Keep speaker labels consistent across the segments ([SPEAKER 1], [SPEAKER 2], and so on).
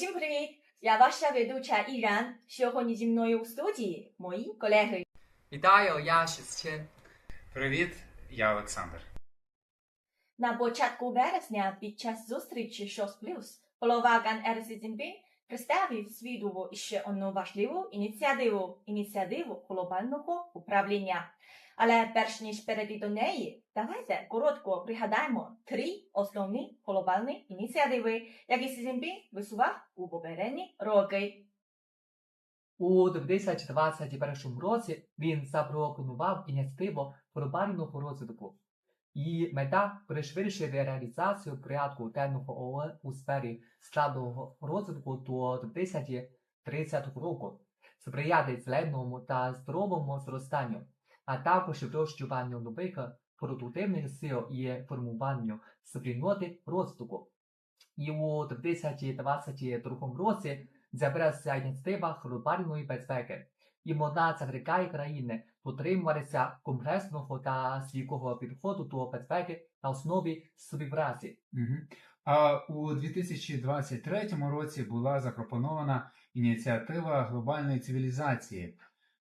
[SPEAKER 1] Усім привіт! Я ваша ведуча Іран. Сьогодні зі мною у студії мої колеги.
[SPEAKER 2] Вітаю, я Шістчен.
[SPEAKER 3] Привіт, я Олександр.
[SPEAKER 1] На початку вересня під час зустрічі «Шос Плюс» голова Ган Ер Цзіньпін представив світову ще одну важливу ініціативу – ініціативу глобального управління. Але перш ніж перейти до неї, давайте коротко пригадаємо три основні глобальні ініціативи, які Сі Цзіньпін висував у попередні роки.
[SPEAKER 2] У 2021 році він запропонував ініціативу глобального розвитку. Її мета пришвидшити реалізацію порядку денного ООН у сфері сталого розвитку до 2030 року, сприяти зеленому та здоровому зростанню, а також вирощуванню нових продуктивних сил і формуванню спільноти розвитку. І у 2022 році з'явилася ініціатива глобальної безпеки, і вона закликає країни дотримуватися комплексного та стійкого підходу до безпеки на основі співпраці.
[SPEAKER 3] Угу. А у 2023 році була запропонована ініціатива глобальної цивілізації.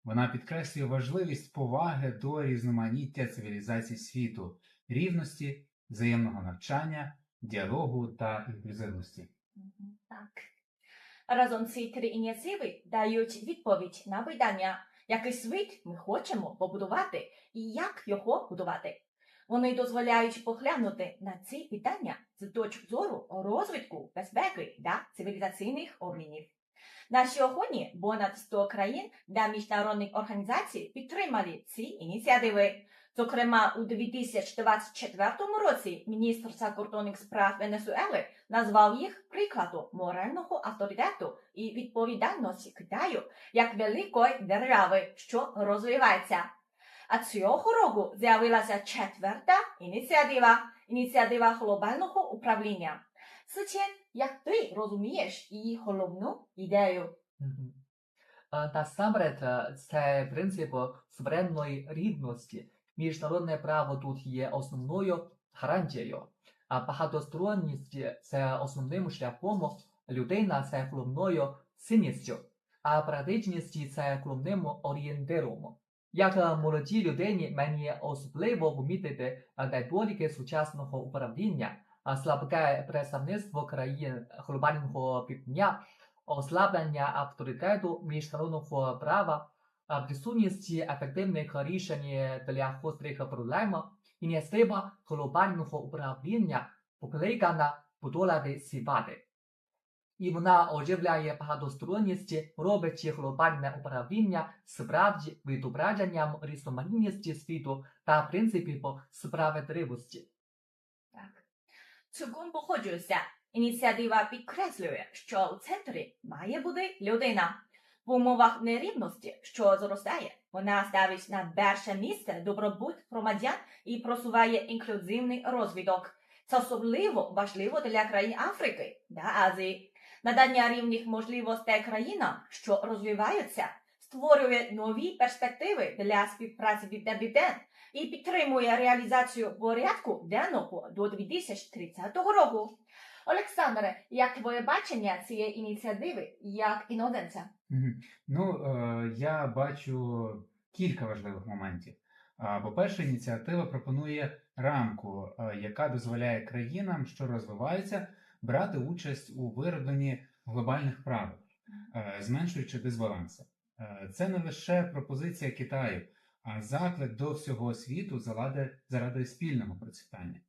[SPEAKER 3] Вона підкреслює важливість поваги до різноманіття цивілізацій світу, рівності, взаємного навчання, діалогу та інклюзивності.
[SPEAKER 1] Так. Разом ці три ініціативи дають відповідь на питання, який світ ми хочемо побудувати і як його будувати. Вони дозволяють поглянути на ці питання з точки зору розвитку безпеки та цивілізаційних обмінів. На сьогодні понад 100 країн та міжнародних організацій підтримали ці ініціативи. Зокрема, у 2024 році міністр закордонних справ Венесуели назвав їх прикладом морального авторитету і відповідальності Китаю як великої держави, що розвивається. А цього року з'явилася четверта ініціатива ініціатива глобального управління. Сичен, як ти розумієш її головну ідею?
[SPEAKER 2] Насамперед, е, це принцип суверенної рівності. Міжнародне право тут є основною гарантією, а багатосторонність це основним шляхом, людина це головною цінністю, а практичність це головним орієнтиром. Як е, молодій людині мені особливо помітити е, недоліки сучасного управління, слабке представництво країн глобального півдня, ослаблення авторитету міжнародного права, присутність ефективних рішень для гострих проблем, ініціатива глобального управління покликана подолати ці вади. І вона оживляє багатосторонність, робить глобальне управління справді відображенням різноманітності світу та принципів справедливості.
[SPEAKER 1] Так. Цілком погоджуюся. Ініціатива підкреслює, що у центрі має бути людина. В умовах нерівності, що зростає, вона ставить на перше місце добробут громадян і просуває інклюзивний розвиток. Це особливо важливо для країн Африки та Азії. Надання рівних можливостей країнам, що розвиваються, створює нові перспективи для співпраці від півден і підтримує реалізацію порядку денного до 2030 року. Олександре, як твоє бачення цієї ініціативи як іноземця?
[SPEAKER 3] Мгм. Ну, е, я бачу кілька важливих моментів. По-перше, ініціатива пропонує рамку, е, яка дозволяє країнам, що розвиваються, брати участь у виробленні глобальних правил, е, зменшуючи дисбаланси. Е, Це не лише пропозиція Китаю, а заклик до всього світу заради, заради спільного процвітання.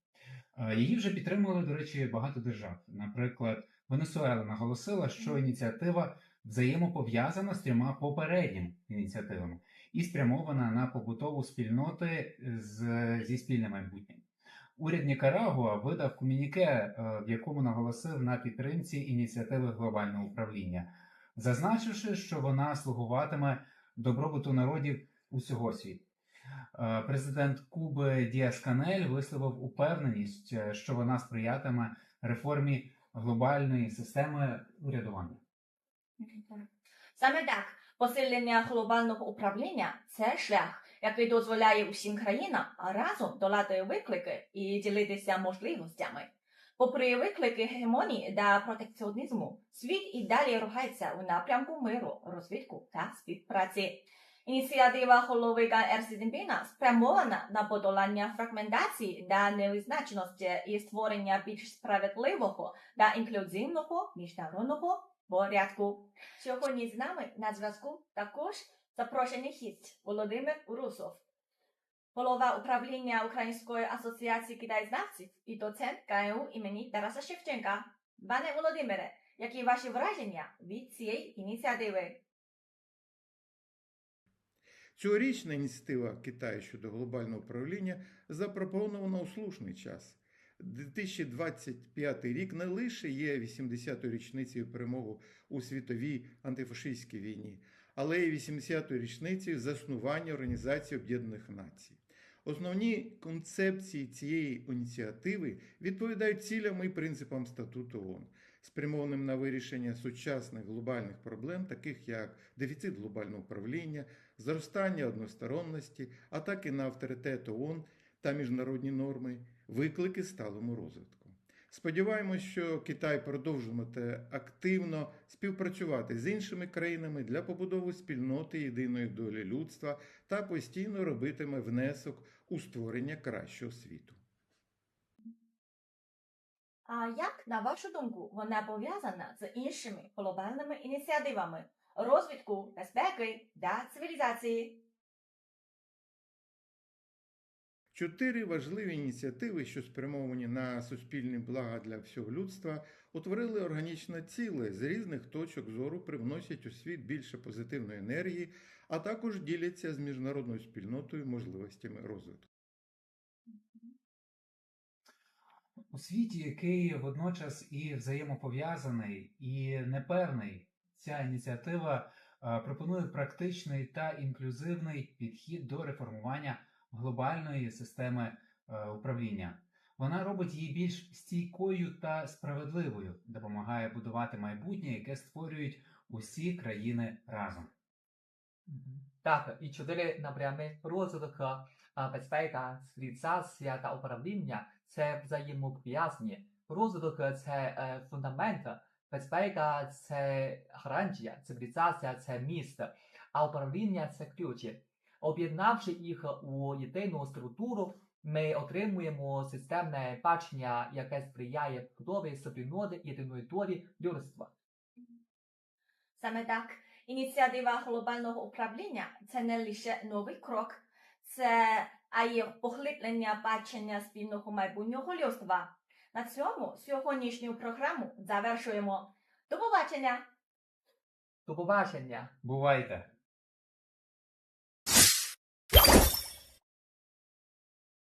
[SPEAKER 3] Е, Її вже підтримували, до речі, багато держав. Наприклад, Венесуела наголосила, що ініціатива взаємопов'язана з трьома попередніми ініціативами і спрямована на побутову спільноти з, зі спільним майбутнім. Уряд Нікарагуа видав комюніке, е, в якому наголосив на підтримці ініціативи глобального управління, зазначивши, що вона слугуватиме добробуту народів усього світу. Е, Президент Куби Діас Канель висловив упевненість, е, що вона сприятиме реформі глобальної системи урядування.
[SPEAKER 1] Саме так, посилення глобального управління це шлях, який дозволяє усім країнам разом долати виклики і ділитися можливостями. Попри виклики гегемонії та протекціонізму, світ і далі рухається у напрямку миру, розвитку та співпраці. Ініціатива голови Сі спрямована на подолання фрагментації та невизначеності і створення більш справедливого та інклюзивного міжнародного порядку. Сьогодні з нами на зв'язку також запрошений гість Володимир Урусов, голова управління Української асоціації китайзнавців і доцент КНУ імені Тараса Шевченка. Пане Володимире, які ваші враження від цієї ініціативи?
[SPEAKER 4] Цьогорічна ініціатива Китаю щодо глобального управління запропонована у слушний час. 2025 рік не лише є 80-ю річницею перемоги у світовій антифашистській війні, але й 80-ю річницею заснування Організації Об'єднаних Націй. Основні концепції цієї ініціативи відповідають цілям і принципам статуту ООН, спрямованим на вирішення сучасних глобальних проблем, таких як дефіцит глобального управління, зростання односторонності, атаки на авторитет ООН та міжнародні норми, виклики сталому розвитку. Сподіваємось, що Китай продовжуватиме активно співпрацювати з іншими країнами для побудови спільноти єдиної долі людства та постійно робитиме внесок у створення кращого світу.
[SPEAKER 1] А як, на вашу думку, вона пов'язана з іншими глобальними ініціативами розвитку безпеки та цивілізації?
[SPEAKER 4] Чотири важливі ініціативи, що спрямовані на суспільні блага для всього людства, утворили органічне ціле з різних точок зору, привносять у світ більше позитивної енергії, а також діляться з міжнародною спільнотою можливостями розвитку.
[SPEAKER 3] У світі, який водночас і взаємопов'язаний, і непевний, ця ініціатива е, пропонує практичний та інклюзивний підхід до реформування глобальної системи е, управління. Вона робить її більш стійкою та справедливою, допомагає будувати майбутнє, яке створюють усі країни разом.
[SPEAKER 2] Так, і чотири напрями розвитку, безпека, цивілізація та управління це взаємопов'язані. Розвиток це е, фундамент, безпека це гарантія, цивілізація це міст, а управління це ключ. Об'єднавши їх у єдину структуру, ми отримуємо системне бачення, яке сприяє будові спільноти єдиної долі людства.
[SPEAKER 1] Саме так, ініціатива глобального управління це не лише новий крок, це а й поглиблення бачення спільного майбутнього людства. На цьому сьогоднішню програму завершуємо. До побачення!
[SPEAKER 2] До побачення!
[SPEAKER 3] Бувайте!